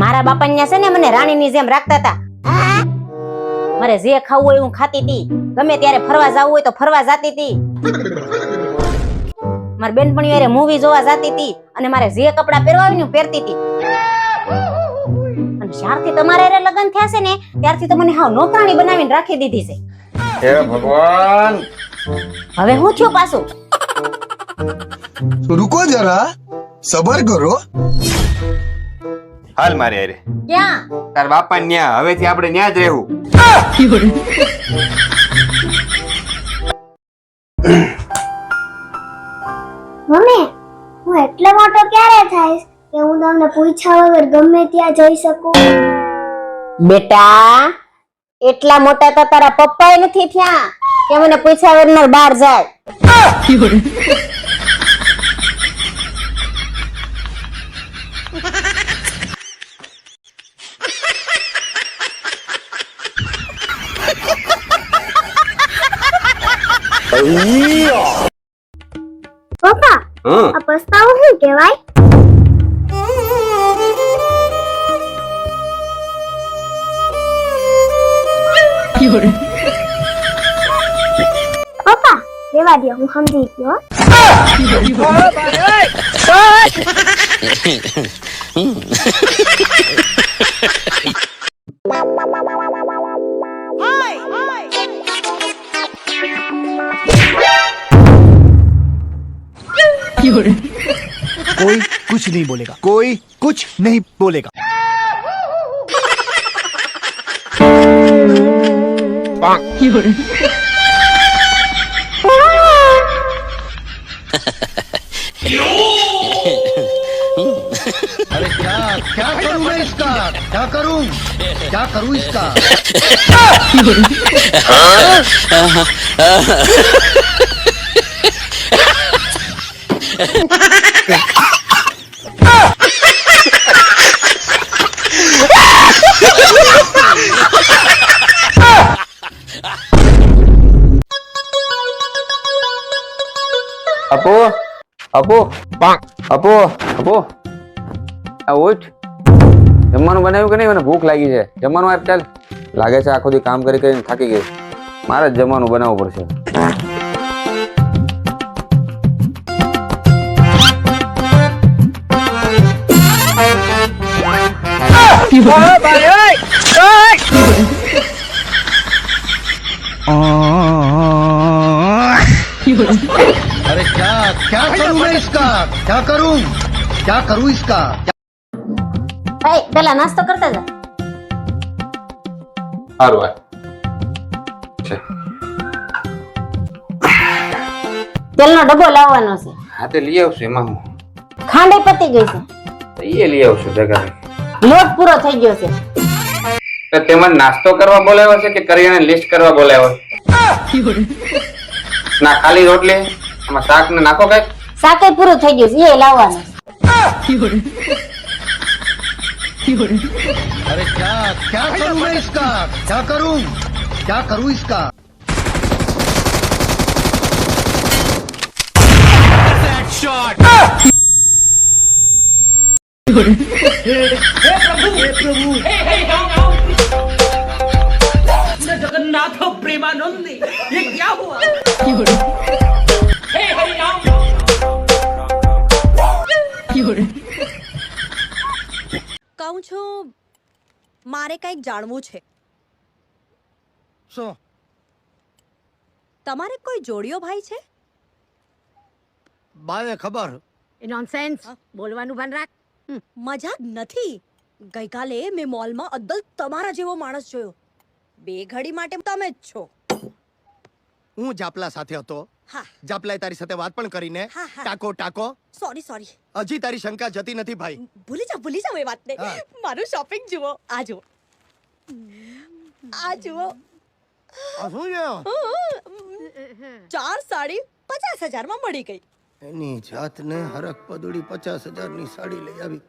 મારા બાપા ન્યા છે ને મને રાણીની જેમ રાખતા હતા. મારે જે ખાવું હોય હું ખાતી હતી ગમે ત્યારે ફરવા જવું હોય તો ફરવા જાતી હતી માર બેનપણી યારે મૂવી જોવા જાતી હતી અને મારે જે કપડા પહેરવા હોય ને પહેરતી હતી અને જ્યારથી તમારે રે લગ્ન થયા છે ને ત્યારથી તો મને હાવ નોકરાણી બનાવીને રાખી દીધી છે. હે ભગવાન! હવે હું થયો પાછું? રૂકો જરા સબર કરો. હાલ મારે અરે ક્યાં? તાર બાપા ન્યા હવેથી આપણે ન્યા જ રહેવું. મમ્મી હું એટલો મોટો ક્યારે થઈશ કે હું તમને પૂછ્યા વગર ગમે ત્યાં જઈ શકું? બેટા એટલા મોટા તો તારા પપ્પા નથી થયા કે મને પૂછ્યા વગર બહાર જાય. પપ્પા હં આ પસ્તાવો શું કહેવાય પપ્પા લેવા દે હું સમજી ગયો હો. कोई कुछ नहीं बोलेगा कोई कुछ नहीं बोलेगा अरे क्या क्या करूं मैं इसका क्या करूं क्या करूं इसका અપો અપો અપો અપો આ ઉઠ જમવાનું બનાવ્યું કે નહીં? મને ભૂખ લાગી છે. જમવાનું આપ ચાલ. લાગે છે આખો દી કામ કરી કરીને થાકી ગઈ. મારે જ જમવાનું બનાવવું પડશે. अरे क्या क्या करूं मैं इसका क्या करूं क्या करूं इसका એ પેલા નાસ્તો કરતા જા સારું આ છે તેલનો ડબ્બો લાવવાનો છે હા તે લઈ આવશું એમાં હું ખાંડે પતી ગઈ છે એ લઈ આવશું જગા લોટ પૂરો થઈ ગયો છે. તો તેમાં નાસ્તો કરવા બોલાવ્યો છે કે કરિયાણા લિસ્ટ કરવા બોલાવ્યો ના ખાલી રોટલી આમાં શાક ને નાખો કંઈક. શાકે પૂરું થઈ ગયું છે એ લાવવાનું. અરે ક્યા ક્યા કરું મેં ઇસકા? ક્યા કરું? ક્યા કરું ઇસકા? Shot! Ah! करूं क्या करूं इसका जगन्नाथ प्रेमानंद ये क्या हुआ हे हरिराम કહું છું મારે કંઈક જાણવું છે શું તમારે કોઈ જોડિયો ભાઈ છે બાને ખબર નોનસેન્સ બોલવાનું ભાન રાખ મજાક નથી. ગઈકાલે મેં મોલમાં અદ્દલ તમારા જેવો માણસ જોયો. બે ઘડી માટે તમે જ છો. હું જાપલા સાથે હતો. હા. જાપલાએ તારી સાથે વાત પણ કરીને. ટાકો ટાકો. સોરી સોરી હજી તારી શંકા જતી નથી ભાઈ. ભૂલી જાઓ ભૂલી જાઓ એ વાતને. મારું શોપિંગ જુઓ. આ જુઓ. આ જુઓ? ચાર સાડી પચાસ હજારમાં મળી ગઈ. એની જાતને હરક પદુડી પચાસ હજારની સાડી લઈ આવી.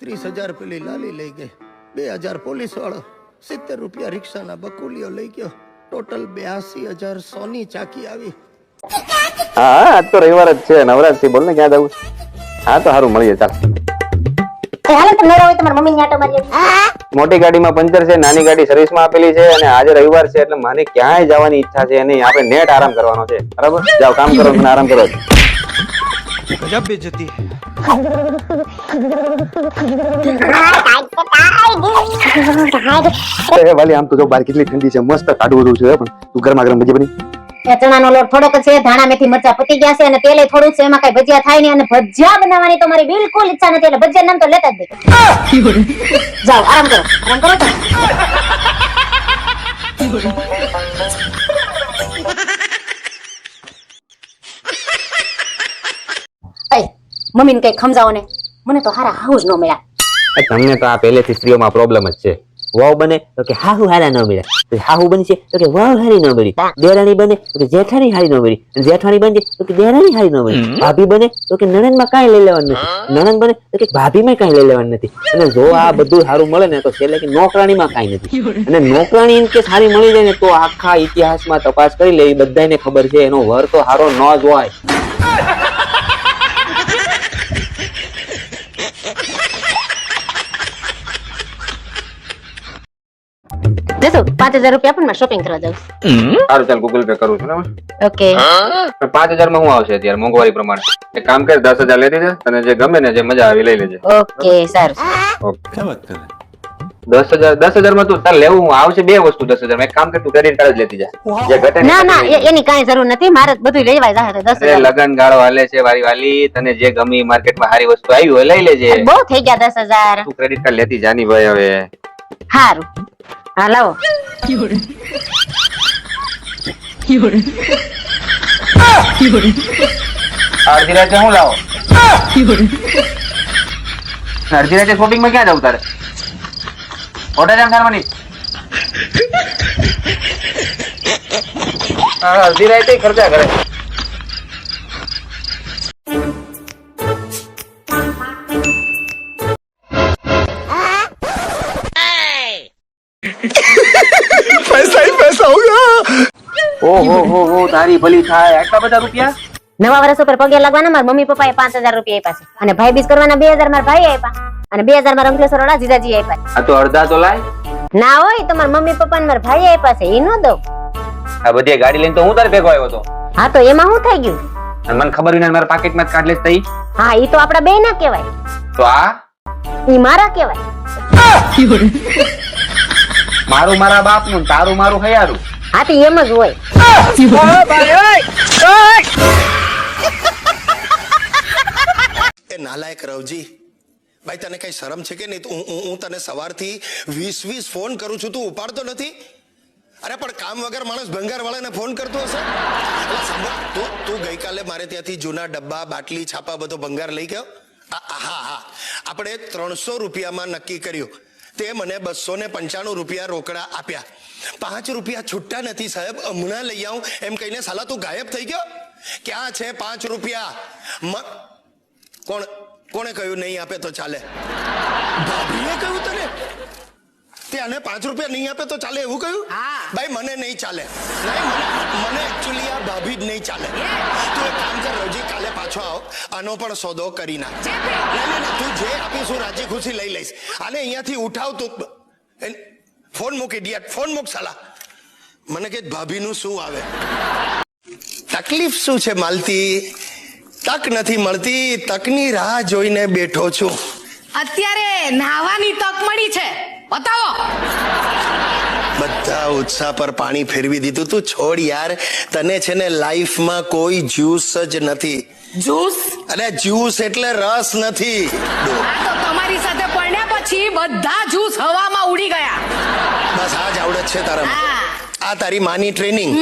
ત્રીસ હજાર પેલી લાલી લઈ ગઈ. બે હજાર પોલીસ વાળો સિત્તેર રૂપિયા રિક્ષાના બકુલીઓ લઈ ગયો. ટોટલ બ્યાસી હજાર સોની ચાકી આવી. હા આજ તો રવિવાર જ છે. નવરાજથી બોલ ને ક્યાં જવું? હા તો સારું મળીએ ચાલ. મોટી ગાડીમાં પંચર છે નાની ગાડી સર્વિસમાં આપેલી છે અને આજે રવિવાર છે એટલે મારે ક્યાંય જવાની ઈચ્છા છે નહીં. આપણે નેટ આરામ કરવાનો છે. બરાબર? જાઓ કામ કરો આરામ કરો. ગજબ है। એ વાલી આમ તો જો બાર કેટલી ઠંડી છે મસ્ત કાઢવું છું પણ તું ગરમા ગરમ ભજી બની એ ચણાનો લોટ થોડોક જ છે ધાણા મેથી મરચા પતી ગયા છે અને તેલે થોડુંક છે એમાં કઈ ભજીયા થાય નહીં અને ભજીયા બનાવવાની તો મારી બિલકુલ ઈચ્છા નથી એટલે ભજીયા નામ તો લેતા જ નહીં. જાઓ આરામ કરો આરામ કરો તમે. એય, મમ્મીને કઈ સમજાવો ને મને તો હારા હાઉ જ ન મળ્યા. તમને તો આ પહેલેથી સ્ત્રીઓમાં પ્રોબ્લેમ જ છે. વાવ બને તો કે હાહુ હારા ન મળે તો હાહુ બનશે તો કે વાવ હારી ન મળી. દેરાણી બને તો કે જેઠાણી હારી ન મળી. જેઠાણી બનશે તો કે દેરાણી હારી ન મળી. ભાભી બને તો કે નણંદમાં કાંઈ લઈ લેવાનું નથી. નણંદ બને તો કે ભાભી માં કાંઈ લઈ લેવાનું નથી. અને જો આ બધું સારું મળે ને તો છેલ્લે કે નોકરાણી માં કાંઈ નથી. અને નોકરાણી ઇન કે સારી મળી જાય ને તો આખા ઇતિહાસમાં તપાસ કરી લે. એ બધાને ખબર છે એનો વર તો સારો ન જ હોય. પાંચ હજાર રૂપિયા પણ શોપિંગ કરવા જાઉં સારું ચાલ ગૂગલ પે કરું છું ઓકે. પાંચ હજારમાં શું આવશે અત્યારે મોંઘવારી પ્રમાણે. એક કામ કર દસ હજાર લઈ દેજે અને જે ગમે ને જે મજા આવી લઈ લેજે. ઓકે સારું. ઓકે. દસ હજાર દસ હજારમાં તું તાર લેવું આવશે બે વસ્તુ દસ હજાર એક કામ કર તું ક્રેડિટ કાર્ડ જ લેતી જા. જે ઘટે ના ના એની કાંઈ જરૂર નથી. મારે બધું લેવાય જાહે દસ હજાર. લગન ગાળો હાલે છે વારી વાલી. તને જે ગમી માર્કેટમાં સારી વસ્તુ આવી હોય લઈ લેજે. બહુ થઈ ગયા દસ હજાર. તું ક્રેડિટ કાર્ડ લેતી જાની ભાઈ હવે. સારું હા લાવો. અડધી રાતે હું લાવો? અડધી રાતે શોપિંગમાં ક્યાં જવું તારે? ઓટા જામ કરવાની અડધી રાતે ખર્ચા કરે. તારી ભલી થાય આટલા બધા રૂપિયા? નવા વર્ષ ઉપર પગે લાગવાના મારા મમ્મી પપ્પાએ પાંચ હજાર રૂપિયા આપ્યા છે. અને ભાઈ બીજ કરવાના બે હજાર મારા ભાઈ આપ્યા. અને બે હજાર મારા અંકલેશ્વર વાળા જીજાજી આપ્યા આ તો અડધા તો લાય. ના હોય તો મારા મમ્મી પપ્પા મારા ભાઈ આપ્યા છે એ નો દો આ બધી ગાડી લઈને તો હું તારે ભેગો આવ્યો તો? હા તો એમાં શું થઈ ગયું? અને મને ખબર વિના મારા પાકેટમાં જ કાઢ લેસ થઈ. હા એ તો આપડા બે ના કહેવાય. તો આ? ઈ મારા કહેવાય. મારું મારા બાપનું નું તારું મારું હયારું. હા તો એમ જ હોય. નાલાયક રવજી, ભાઈ તને કઈ શરમ છે કે નહીં? હું, હું- તને સવારથી વીસ વીસ ફોન કરું છું, તું ઉપાડતો નથી? અરે, પણ કામ વગર માણસ ભંગાર વાળાને ફોન કરતો હશે? તું તું ગઈકાલે મારે ત્યાંથી જૂના ડબ્બા, બાટલી, છાપા બધો ભંગાર લઈ ગયો? હા હા. આપણે ત્રણસો રૂપિયામાં નક્કી કર્યું. તે મને બસો ને પંચાણું રૂપિયા રોકડા આપ્યા. પાંચ રૂપિયા છૂટતા નથી સાહેબ, હમણાં લઈ આવું. એમ કહીને, સાલા, તું ગાયબ થઈ ગયો? ક્યાં છે પાંચ રૂપિયા? કોણ, કોણે કહ્યું, નહીં આપે તો ચાલે. ભાભીએ કહ્યું તને? તે આને પાંચ રૂપિયા નહીં આપે તો ચાલે એવું કહ્યું? ભાઈ મને નહીં ચાલે. મને એકચ્યુઅલી આ ભાભી જ નહીં ચાલે. તું એક કામ કર રજી કાલે પાછો આવ. આનો પણ સોદો કરી નાખ. તું જે આપીશ હું રાજી ખુશી લઈ લઈશ. આને અહીંયાથી ઉઠાવ તું. ફોન મૂક ઇડિયટ ફોન મૂક સાલા. મને કે ભાભીનું શું આવે? તકલીફ શું છે માલતી? તક નથી મળતી. તકની રાહ જોઈને બેઠો છું. અત્યારે નાહવાની તક મળી છે. બતાવો. બધા ઉત્સાહ પર પાણી ફેરવી દીધું તું. છોડ યાર તને છે ને લાઈફમાં કોઈ જ્યુસ જ નથી. જ્યુસ? અરે જ્યુસ એટલે રસ નથી. આ તો તમારી સાથે પડ્યા પછી બધા જ્યુસ હવામાં ઉડી ગયા. બસ આ જ આવડત છે તારા આ તારી માની ટ્રેનિંગ.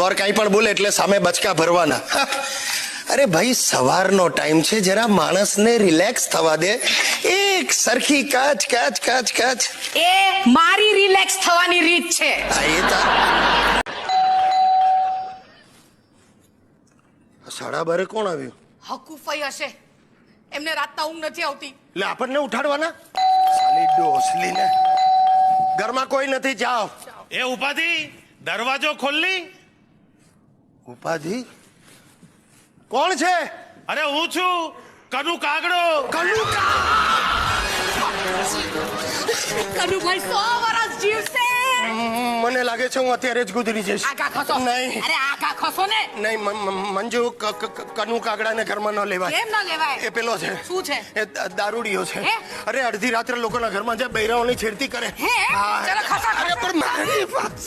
વર કાંઈ પણ બોલે એટલે સામે બચકા ભરવાના. અરે ભાઈ સવારનો ટાઈમ છે જરા માણસને રિલેક્સ થવા દે. એક સરખી કાચ કાચ કાચ કાચ. એ મારી રિલેક્સ થવાની રીત છે. આ એ તા. સાડા બારે કોણ આવ્યું? હકુફઈ હશે. એમને રાતના ઊંઘ નથી આવતી. એટલે આપણને ઉઠાડવાના? સાલી ડોસલીને ઘરમાં કોઈ નથી જાઓ. એ ઉપાધિ દરવાજો ખોલની. ઉપાધિ? કોણ છે? અરે હું છું કનુ કાગડો. કનુ કનુભાઈ સો વર્ષ જીવશે. મને લાગે છે હું અત્યારે જ ગુજરી જઈશ. આખા ખસો. નહીં. અરે આખા ખસો ને નહીં મંજુ કનુ કાગડાને ઘરમાં ન લેવાય. કેમ ન લેવાય? એ પેલો છે. શું છે? એ દારૂડિયો છે. અરે અડધી રાત્રે લોકોના ઘરમાં જે બૈરાઓની છેડતી કરે. હે? હા. ચાલો ખસા, અરે પણ મારી વાત